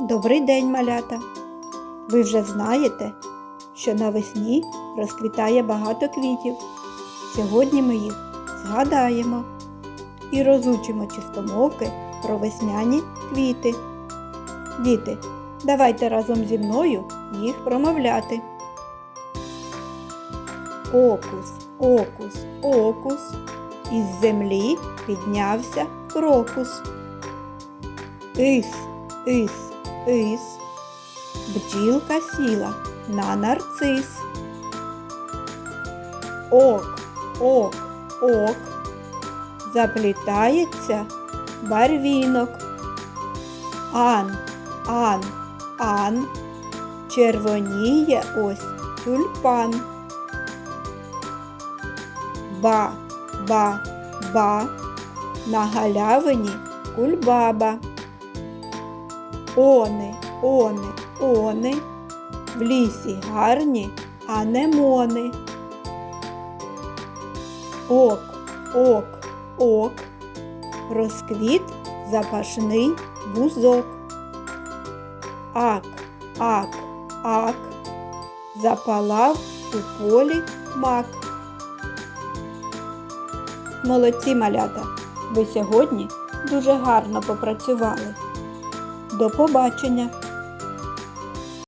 Добрий день, малята! Ви вже знаєте, що навесні розквітає багато квітів. Сьогодні ми їх згадаємо і розучимо чистомовки про весняні квіти. Діти, давайте разом зі мною їх промовляти. Окус, окус, окус, із землі піднявся крокус. Ис, ис, ис, бджілка сіла на нарцис. Ок, ок, ок, заплітається барвінок. Ан, ан, ан, червоніє ось тюльпан. Ба, ба, ба, на галявині кульбаба. Они, они, они, в лісі гарні анемони. Ок, ок, ок, розквіт запашний бузок. Ак, ак, ак, запалав у полі мак. Молодці малята, ви сьогодні дуже гарно попрацювали. До побачення!